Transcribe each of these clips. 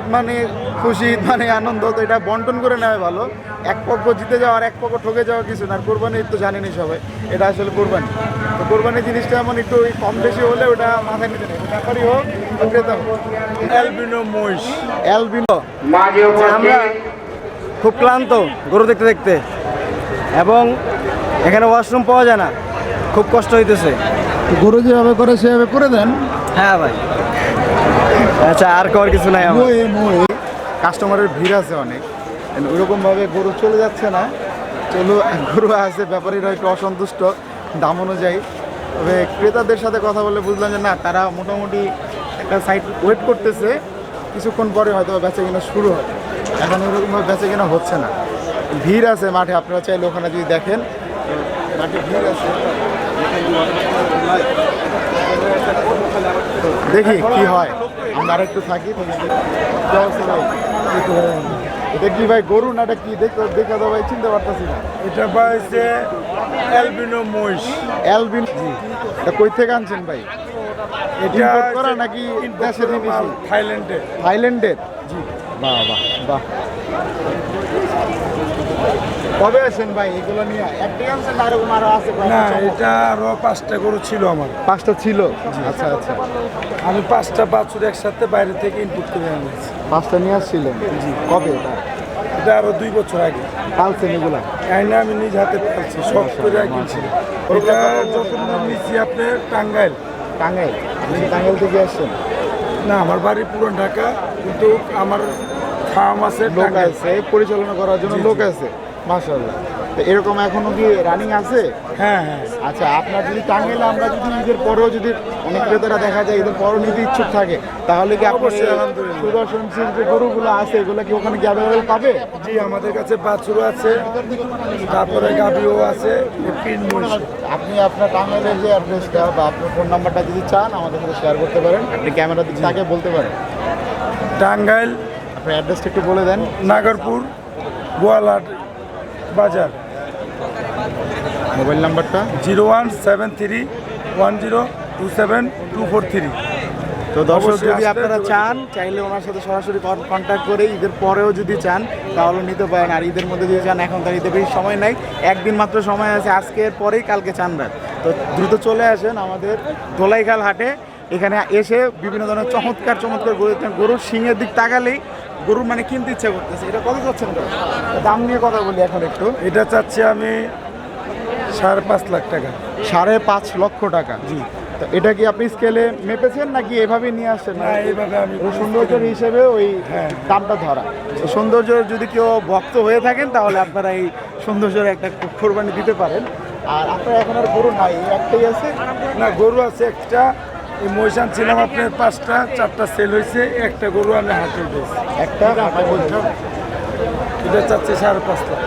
ঈদ মানে খুশি ঈদ মানে আনন্দ তো এটা বন্টন করে নেওয়া ভালো। এক পক্ষ জিতে যাওয়া আর এক পক্ষ ঠকে যাওয়া কিছু না। আর কোরবানি ঈদ তো জানেনি সবাই এটা আসলে কোরবানি। তো কোরবানি জিনিসটা এমন একটু কম বেশি হলে ওটা মাথায় নিতে নেই। ব্যাপারই হোক ক্রেতা হোক। অ্যালবিনো মহিষ। অ্যালবিনো। আমরা খুব ক্লান্ত গরু দেখতে দেখতে। এবং এখানে ওয়াশরুম পাওয়া যায় না। খুব কষ্ট হইতেছে। গরু যেভাবে করে সেভাবে করে দেন। হ্যাঁ ভাই। আচ্ছা আর কর কিছু নাই মোয়ে মোয়ে কাস্টমারের ভিড় আছে অনেক। ওইরকমভাবে গরু চলে যাচ্ছে না। চলো, গরু আছে, ব্যাপারীরা একটু অসন্তুষ্ট দাম অনুযায়ী। তবে ক্রেতাদের সাথে কথা বলে বুঝলাম যে না, তারা মোটামুটি একটা সাইড ওয়েট করতেছে। কিছুক্ষণ পরে হয়তো বেচা কিনা শুরু হবে। এখন ওইরকমভাবে বেচা কিনা হচ্ছে না। ভিড় আছে মাঠে, আপনারা চাইলে ওখানে যদি দেখেন। মাঠে ভিড় আছে। দেখি কি হয়। আমরা আরেকটু থাকি ভাই? এটা কি ভাই গরু না এটা কি? দেখতে দেখে তো ভাই চিনতে পারতেছি না। এটা পাইছে অ্যালবিনো মহিষ। অ্যালবিন? এটা কই থেকে আনছেন ভাই? এটা করা নাকি দেশের থাইল্যান্ডে থাইল্যান্ডের? জি। বাহ বাহ বাহ। কবে আসেন ভাই? এগুলো নিয়ে আনছেন না এরকম আরও আছে? না এটা আরও পাঁচটা গরু ছিল আমার। পাঁচটা ছিল? আচ্ছা আচ্ছা। আমি পাঁচটা বাছুর একসাথে বাইরে থেকে ইনপুট করে আনিয়েছি। পাঁচটা নিয়ে আসছিলেন? জি। কবে এটা? এটা আরও দুই বছর আগে। পালছেন এগুলা? আইনা আমি নিজ হাতে সব করে কিনছি এটা যখন আপনার টাঙ্গাইল। টাঙ্গাইল? আপনি টাঙ্গাইল থেকে আসছেন? না আমার বাড়ি পুরান ঢাকা কিন্তু আমার ফার্ম আছে লোক। আছে। পরিচালনা করার জন্য লোক আছে মাশাআল্লাহ। তো এরকম এখনও কি রানিং আছে? হ্যাঁ হ্যাঁ। আচ্ছা আপনার যদি টাঙ্গাইলে আমরা যদি ঈদের পরেও যদি অনেক ক্রেতারা দেখা যায় ঈদের পরও নিতে ইচ্ছুক থাকে তাহলে কি আপনার আলহামদুলিল্লাহ। সুদর্শনশীল যে গরুগুলো আছে এগুলো কি ওখানে কি অ্যাভেলেবেল পাবে? জি আমাদের কাছে বাছুরও আছে তারপরে গাভিও আছে আপনি আপনার টাঙ্গাইলের যে অ্যাড্রেসটা বা আপনার ফোন নাম্বারটা যদি চান আমাদের সাথে শেয়ার করতে পারেন। আপনি ক্যামেরা দিকে তাকে বলতে পারেন। টাঙ্গাইল আপনার অ্যাড্রেসটা একটু বলে দেন। নাগরপুর গোয়ালহাট বাজার। মোবাইল নাম্বারটা? Zero one seven three one zero two seven two four three. তো দর্শক যদি আপনারা চান চাইলে ওনার সাথে সরাসরি কন্ট্যাক্ট করে ঈদের পরেও যদি চান তাহলে নিতে পারেন। আর ঈদের মধ্যে যদি চান এখন তার ঈদের বেশি সময় নাই একদিন মাত্র সময় আছে আজকের পরেই কালকে চান রাত। তো দ্রুত চলে আসেন আমাদের দোলাইখাল হাটে। এখানে এসে বিভিন্ন ধরনের চমৎকার চমৎকার গরু গরুর সিংয়ের দিক তাকালেই গরুর মানে কিনতে ইচ্ছা করতেছে। এটা কত চাচ্ছেন দাম নিয়ে কথা বলি এখন একটু। এটা চাচ্ছি আমি সাড়ে পাঁচ লাখ টাকা। সাড়ে পাঁচ লক্ষ টাকা। জি। তো এটা কি আপনি স্কেলে মেপেছেন নাকি এভাবে নিয়ে আসছেন? না এইভাবে আমি সৌন্দর্যের হিসেবে ওই হ্যাঁ। দামটা ধরা। তো সৌন্দর্য যদি কেউ ভক্ত হয়ে থাকেন তাহলে আপনারা এই সৌন্দর্যের একটা কোরবানি দিতে পারেন। আর আপনার এখন আর গরু নাই একটাই আছে? না গরু আছে একটা। এই মহিষান ছিলাম আপনার পাঁচটা চারটা সেল হয়েছে একটা গরু আমি হাতে দিয়েছি একটা এটা চাচ্ছে সাড়ে পাঁচ লাখ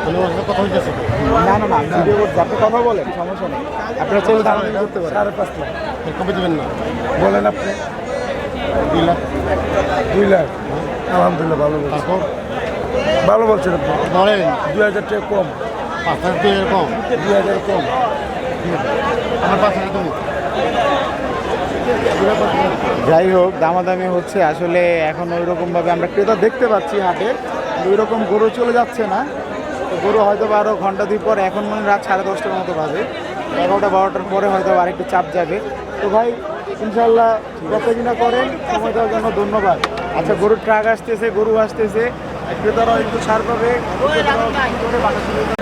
না না না ভিডিও করতে আপনি কথা বলেন সমস্যা নেই। আপনারা চলে দাম করতে পারেন সাড়ে পাঁচ লাখ কবে দেবেন না। বলেন আপনি। দুই লাখ। দুই লাখ। আলহামদুলিল্লাহ ভালো বলছেন ভালো বলছেন আপনি। ধরেন। দুই হাজার টাকা কম। পাঁচ হাজার কম। দুই হাজার কম। আমার পাঁচ হাজার যাই হোক, দামাদামি হচ্ছে। আসলে এখন ওই রকমভাবে আমরা ক্রেতা দেখতে পাচ্ছি হাটে ওই রকম গরু চলে যাচ্ছে না। গরু হয়তো বা আরও ঘণ্টা দুই পর, এখন মনে রাত সাড়ে দশটার মতো বাজে। এগারোটা, বারোটার পরে হয়তো আর একটু চাপ যাবে। তো ভাই ইনশাল্লাহ কত কিনা করেন, সময় দেওয়ার জন্য ধন্যবাদ। আচ্ছা গরুর ট্রাক আসতেছে, গরু আসতেছে। ক্রেতারাও একটু ছাড় পাবে ক্রেতারাও বিক্রি করে বাসা চলে যাবে।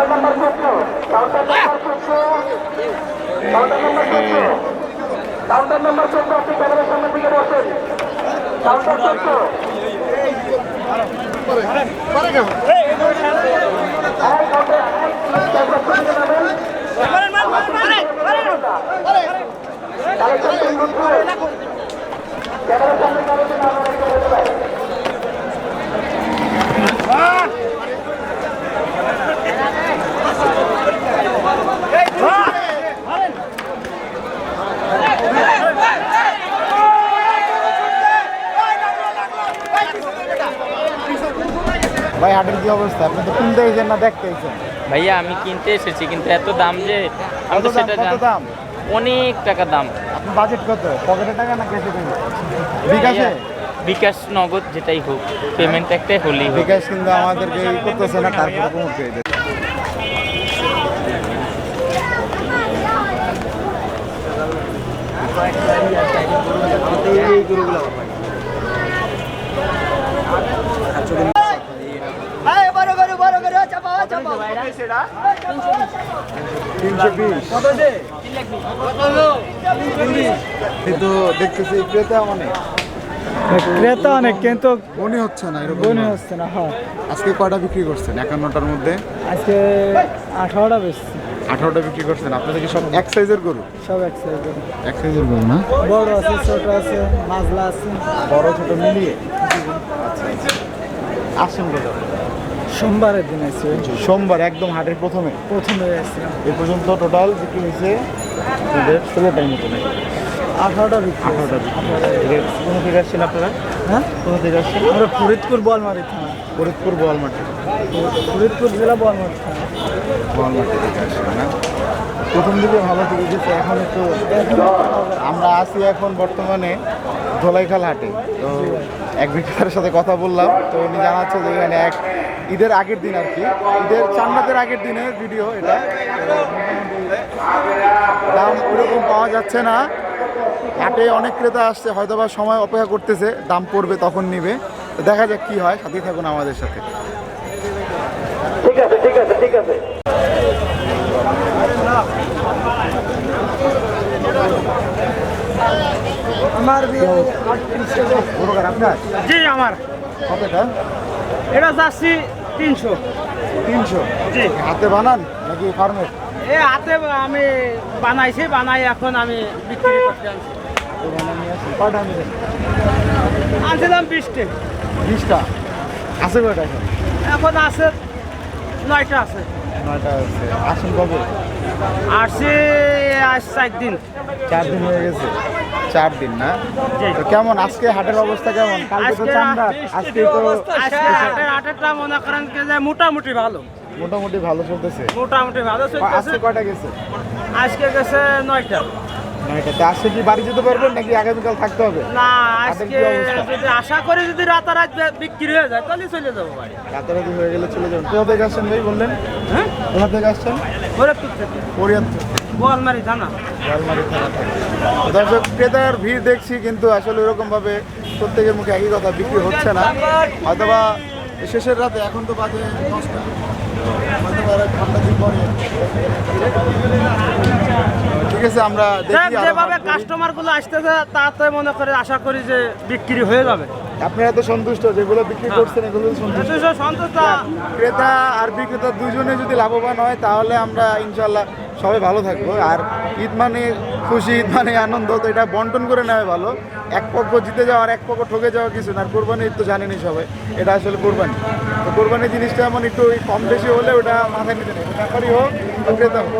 কাউন্টার নাম্বার চোদ্দ কাউন্টার নাম্বার চোদ্দ কাউন্টার নাম্বার চোদ্দ কাউন্টার নাম্বার চোদ্দ আপনি ক্যামেরার সামনের দিকে বসেন কাউন্টার চোদ্দ ক্যামেরার সামনে নামেন কালেকশন তিন গুণ করে ক্যামেরার সামনে নামেন নামেন একটা বলে দেয় ভাই হাটের কি অবস্থা? আপনি তো কিনতে এসেছেন না দেখতে এসেছেন। ভাইয়া আমি কিনতে এসেছি কিন্তু এত দাম যে আমি তো সেটা কত দাম? অনেক টাকা দাম। আপনি বাজেট কত? পকেটে টাকা না ক্যাশে পেমেন্ট বিকাশে? বিকাশ নগদ যেটাই হোক পেমেন্ট একটাই হলেই হোক বিকাশ কিন্তু আমাদেরকে ই করতেছে না তারপরে করে দেয় তিনশো বিশ কিন্তু দেখতেছি ক্রেতা অনেক ক্রেতা অনেক কিন্তু মনে হচ্ছে না এরকম মনে হচ্ছে না হ্যাঁ। আজকে কয়টা বিক্রি করছেন? একান্নটার মধ্যে? আজকে আঠারোটা বেশি আঠারোটা বিক্রি করছেন। আপনাদের কি সব এক সাইজের গরু? সব এক সাইজ এক সাইজের গরু না? বড় আছে ছোট আছে মাজলা আছে। বড় ছোট মিলিয়ে? আচ্ছা আচ্ছা। আসেন সোমবারের দিন আছে সোমবার একদম হাটের প্রথমে? প্রথমে আছে এ পর্যন্ত টোটাল বিক্রি হয়েছে ষোলোটার মতো আঠারোটা বিক্রি আঠারোটা কোথা থেকে আসছেন আপনারা? হ্যাঁ? কোথা থেকে আসছেন? আমরা ফরিদপুর বলমারি থানা। ফরিদপুর বোয়ালমাটি ফরিদপুর জেলা বলমারি থানা। বোয়ালমাটি থেকে আসছেন না প্রথম দিকে ভালো থেকে গেছে এখন একটু আমরা আছি এখন বর্তমানে ধোলাইখাল হাটে। তো এক বিক্রেতার সাথে কথা বললাম তো উনি জানাচ্ছে যে এখানে এক ঈদের আগের দিন আর কি। ঈদের চান্নাদের আগের দিনের ভিডিও এটা। দাম ওরকম পাওয়া যাচ্ছে না। হাটে অনেক ক্রেতা আসছে হয়তো বা সময় অপেক্ষা করতেছে দাম পড়বে তখন নিবে। তো দেখা যাক কি হয় সাথেই থাকুন আমাদের সাথে। ঠিক আছে ঠিক আছে ঠিক আছে। আমার আপনার? জি আমার। কতটা? এটা যাচ্ছি তিনশো। তিনশো? জি। হাতে বানান নাকি ফার্মের এ হাতে আমি বানাইছি বানাই এখন আমি বিক্রি করতে আনছি। আনছিলাম বিশটে। বিশটা? আছে কয়টা এখন? এখন আছে নয়টা আছে। নয়টা আছে। আসেন কবে? আসছি আজ চার দিন। চার দিন হয়ে গেছে। চার দিন না? তো কেমন? আজকে হাটের অবস্থা কেমন? কালকে তো আজকে চান্দার আজকে তো হাটের হাটেরটা মনে করেন যে মোটামুটি ভালো। মোটামুটি ভালো চলতেছে। মোটামুটি ভালো আজকে চলতেছে। কয়টা গেছে? আজকে গেছে নয়টা। আজকে কি বাড়ি যেতে পারবেন নাকি আগামীকাল থাকতে হবে? না আজকে যদি আশা করি যদি রাতারাত বিক্রি হয়ে যায় তাহলে চলে যাব বাড়ি। রাতারাতি হয়ে গেলে চলে যাবেন। কোথা থেকে আসছেন ভাই বললেন? হ্যাঁ? কোথা থেকে আসছেন? ফরিদপুর থেকে। ফরিয়াদপুর থানা। থানা। দর্শক, ক্রেতার ভিড় দেখছি, কিন্তু আসলে ওরকমভাবে প্রত্যেকের মুখে একই কথা, বিক্রি হচ্ছে না। অথবা শেষের রাতে এখন তো বাজে দশটা। এক ঘণ্টা দিন পরে। ঠিক আছে আমরা দেখি যেভাবে হাট করি। কাস্টমারগুলো আসতেছে তাতে মনে করে আশা করি যে বিক্রি হয়ে যাবে। আপনারা তো সন্তুষ্ট যেগুলো বিক্রি করছেন এগুলো সন্তুষ্ট। সন্তুষ্ট। ক্রেতা আর বিক্রেতা দুজনে যদি লাভবান হয় তাহলে আমরা ইনশাল্লাহ সবাই ভালো থাকব। আর ঈদ মানে খুশি ঈদ মানে আনন্দ তো এটা বন্টন করে নেওয়া ভালো। এক পক্ষ জিতে যাওয়া আর এক পক্ষ ঠকে যাওয়া কিছু না আর কোরবানি ঈদ তো জানেনি সবাই এটা আসলে কোরবানি। তো কোরবানি জিনিসটা এমন একটু কম বেশি হলে ওটা মাথায় নিতে নেই ব্যাপারই হোক ক্রেতা হোক।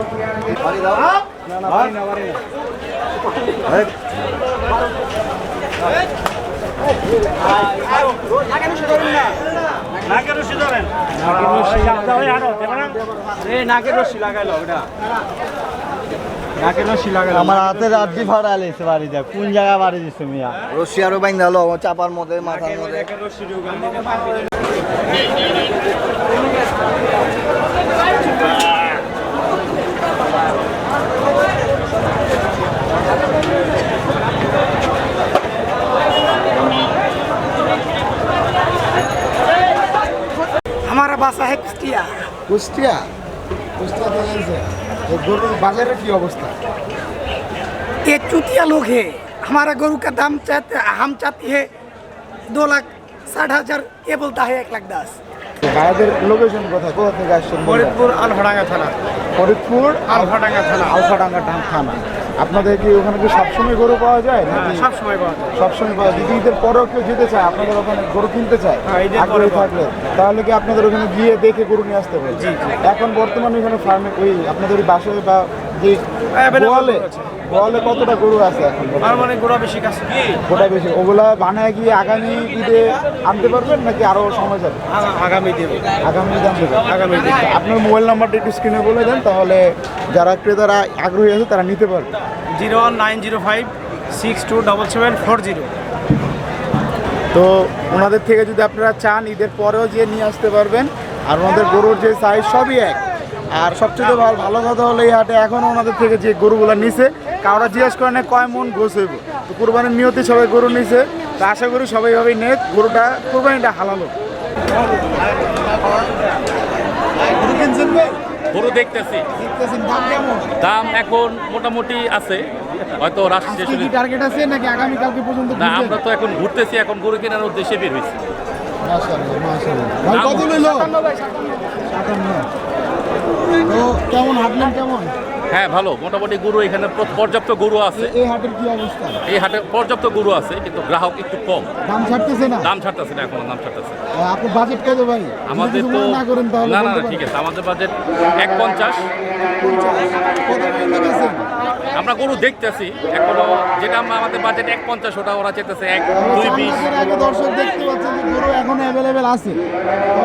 আমার হাতে রাত্রি ভাড়া লেছে বাড়ি যা কোন জায়গা বাড়ি দিছে মিয়া? রশি আরও বাইন চাপার মধ্যে, মাথার মধ্যে। बासा है कुस्तिया কুষ্টিয়া কুষ্টিয়া থেকে এসে তো গরুর বাজারের কি অবস্থা ये चुतिया लोग है हमारा गरु का दाम चाहते हम चाहते हैं दो लाख साठ हजार ये बोलता है एक लाख दस ভাইয়াদের লোকেশন কোথায় কোথা থেকে আসছেন ফরিদপুর আলফাডাঙ্গা থানা ফরিদপুর আলফাডাঙ্গা থানা আলফাডাঙ্গা টা- থানা আপনাদের কি ওখানে কি সবসময় গরু পাওয়া যায় নাকি সবসময় পাওয়া যায়। সবসময় পাওয়া যায়? ঈদের পরেও কেউ যেতে চায় আপনাদের ওখানে গরু কিনতে চায় হ্যাঁ, আগ্রহী পরে থাকলে তাহলে কি আপনাদের ওখানে গিয়ে দেখে গরু নিয়ে আসতে হবে এখন বর্তমানে ওখানে ফার্মে ওই আপনাদের বাসায় বা যে গোয়ালে গোয়ালে কতটা গরু আছে এখন আর মানে গোড়া বেশি কাছে গোটা বেশি। ওগুলা বানায় গিয়ে আগামী ঈদে আনতে পারবেন নাকি আরও সময় যাবে? আগামী আগামী আপনার মোবাইল নাম্বারটা একটু স্ক্রিনে বলে দেন তাহলে যারা ক্রেতারা আগ্রহী আছে তারা নিতে পারবে। Zero one nine zero five six two double seven four zero. তো ওনাদের থেকে যদি আপনারা চান ঈদের পরেও যে নিয়ে আসতে পারবেন আর ওনাদের গরুর যে সাইজ সবই এক। আর সবচেয়ে ভালো ভালো কথা হলো এই হাটে এখন ওনাদের থেকে যে গরুগুলো নিছে কারোরা জিজ্ঞেস করে না কয় মন গোস হইব। তো কুরবানির নিয়তে সবাই গরু নিছে তো আশা করি সবাই ভাবেই নেক গরুটা কুরবানিটা হালালো গরু দেখতেছি। দেখতেছেন দাম কেমন? দাম এখন মোটামুটি আছে। হয়তো রাশ শেষ হলে- টার্গেট আছে নাকি আগামীকালকে পর্যন্ত না? আমরা তো এখন ঘুরতেছি এখন গরু কেনার উদ্দেশ্যে বের হয়েছি। মাশাআল্লাহ, মাশাআল্লাহ। কত নিল? সাতান্ন। তো কেমন হাঁটলেন কেমন? হ্যাঁ ভালো। মোটামুটি গরু এখানে পর্যাপ্ত গরু আছে। এই হাটের কি অবস্থা? এই হাটে পর্যাপ্ত গরু আছে কিন্তু গ্রাহক একটু কম। দাম ছাড়তেছে না? দাম ছাড়তেছে না এখন দাম ছাড়তেছে। আপনার বাজেট কত ভাই? আমাদের তো না করেন তাহলে না না। ঠিক আছে। আমাদের বাজেট এক পঞ্চাশ? আমরা গরু দেখতেছি এখনও যেটা আমাদের বাজেট এক পঞ্চাশ ওটা ওরা চেতেছে এক দুই চার বিশ। দর্শক দেখতে পাচ্ছেন যে গরু এখনও অ্যাভেলেবেল আছে। তো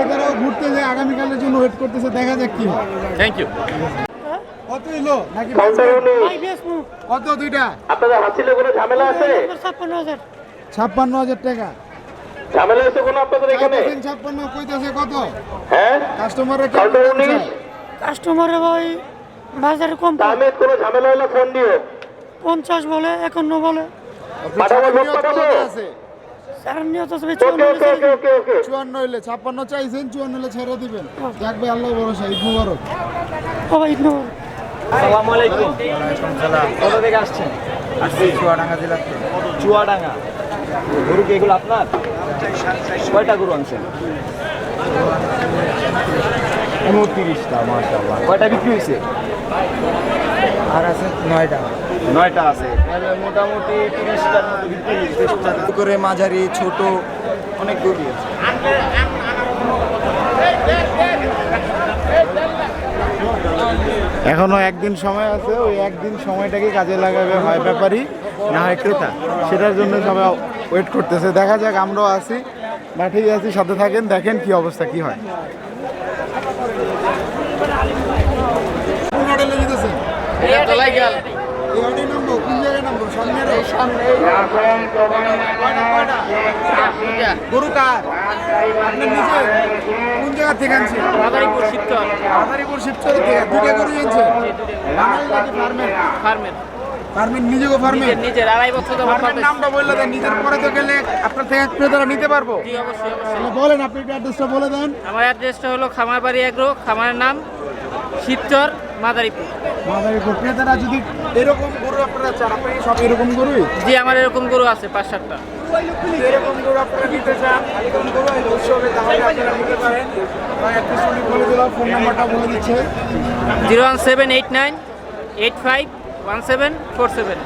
এটারাও ঘুরতে যে আগামীকালের জন্য ওয়েট করতেছে দেখা যাক কি থ্যাংক ইউ কত হইল? নাকি কত দুইটা? আপনাদের হাসিলে কোনো ঝামেলা আছে? ছাপ্পান্ন হাজার। টাকা। ঝামেলা আছে কোনো আপনাদের এখানে? ছাপ্পান্ন কইতেছে কত? হ্যাঁ? কাস্টমাররা কাউন্টার কেমন উনিশ কাস্টমারে ভাই বাজারে কম। দামের কোনো ঝামেলা হলে ফোন দিও পঞ্চাশ বলে একান্ন বলে। কত চুয়ান্ন হইলে ছাপ্পান্ন চাইছেন চুয়ান্ন হলে ছেড়ে দিবেন। যাক ভাই আল্লাহ ভরসা ঈদ মুবারক। ও ভাই আসসালামু আলাইকুম। কত থেকে আসছেন? আসছি চুয়াডাঙ্গা জেলা চুয়াডাঙ্গা। গরু কি এগুলো আপনার? কয়টা গরু আনছেন? উনত্রিশটা মাশাআল্লাহ। কয়টা বিক্রি হয়েছে? আর আছে নয়টা। নয়টা আছে। মোটামুটি তিরিশটার মতো বিক্রি করে মাঝারি ছোট অনেক গরু আছে। এখনও একদিন সময় আছে ওই একদিন সময়টাকে কাজে লাগাবে হয় ব্যাপারী না হয় ক্রেতা সেটার জন্য সবাই ওয়েট করতেছে দেখা যাক আমরাও আছি বা ঠিক আছি সাথে থাকেন দেখেন কি অবস্থা কি হয় কোন হোটেলে যেতেছেন? এই হোটেলে নামবো? কোন জায়গায় নামবো? সামনে কয়টা? গরু কার আপনার নিজে কোন জায়গা থেকে আনছেন? মাদারীপুর শিবচর। মাদারীপুর শিবচরের থেকে। দুটো গরু ফার্মের? ফার্মের। নিজের আড়াই বছর ধরে ফার্মের নামটা বললে দেন নিজের পরে তো গেলে আপনার থেকে ক্রেতারা নিতে পারব। জি অবশ্যই অবশ্যই। বলেন আপনি অ্যাড্রেসটা বলে দেন। আমার অ্যাড্রেসটা হলো খামারবাড়ি এগ্রো খামারের নাম শিবচর মাদারীপুর। মাদারীপুর ক্রেতারা যদি এরকম গরু আপনারা চান আপনি সব এরকম গরুই? জি আমার এরকম গরু আছে পাঁচ সাতটা। এরকম গরু আপনারা নিতে চান এরকম গরু এই উৎসবে তাহলে আপনারা নিতে পারেন। অ্যাড্রেস বলে দিলাম ফোন নাম্বারটা বলে দিচ্ছে। Zero one seven eight nine eight five one seven four seven.